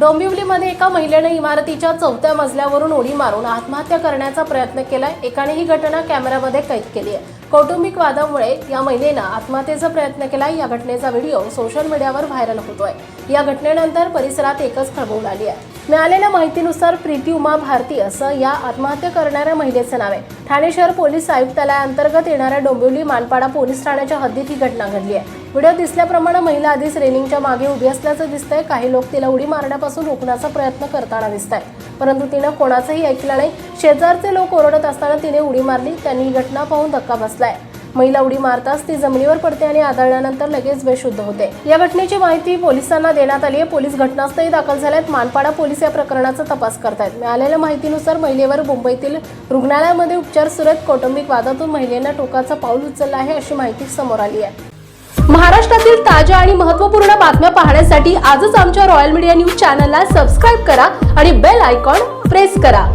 डोंबिवलीमध्ये एका महिलेने इमारतीच्या चौथ्या मजल्यावरून उडी मारून आत्महत्या करण्याचा प्रयत्न केलाय. एकाने ही घटना कॅमेऱ्यामध्ये कैद केली आहे. कौटुंबिक वादामुळे या महिलेनं आत्महत्येचा प्रयत्न केलाय. या घटनेचा व्हिडिओ सोशल मीडियावर व्हायरल होतोय. या घटनेनंतर परिसरात एकच खळबळ आली आहे. मिळालेल्या माहितीनुसार प्रीती उमा भारती असं या आत्महत्या करणाऱ्या महिलेचं नाव आहे. ठाणे शहर पोलीस आयुक्तालयाअंतर्गत येणाऱ्या डोंबिवली मानपाडा पोलीस ठाण्याच्या हद्दीत ही घटना घडली आहे. व्हिडिओ दिसल्याप्रमाणे महिला आधीच रेलिंगच्या मागे उभी असल्याचं दिसतंय. काही लोक तिला उडी मारण्यापासून रोखण्याचा प्रयत्न करताना दिसत आहे परंतु तिनं कोणाचंही ऐकलं नाही. शेजारचे लोक ओरडत असताना तिने उडी मारली. त्यांनी ही घटना पाहून धक्का बसलाय. महिला उडी मारताच ती जमिनीवर पडते आणि आदळल्यानंतर लगेच बेशुद्ध होते. या घटनेची माहिती पोलिसांना देण्यात आली आहे. पोलीस घटनास्थळी दाखल झाल्यात. मानपाडा पोलीस या प्रकरणाचा तपास करतायत. मिळालेल्या माहितीनुसार महिलेवर मुंबईतील रुग्णालयामध्ये उपचार सुरू आहेत. कौटुंबिक वादातून महिलेनं टोकाचं पाऊल उचललं आहे अशी माहिती समोर आली आहे. महाराष्ट्रातील ताज्या आणि महत्त्वपूर्ण बातम्या पाहण्यासाठी आजच आमच्या रॉयल मीडिया न्यूज चॅनलला सबस्क्राईब करा आणि बेल आयकॉन प्रेस करा.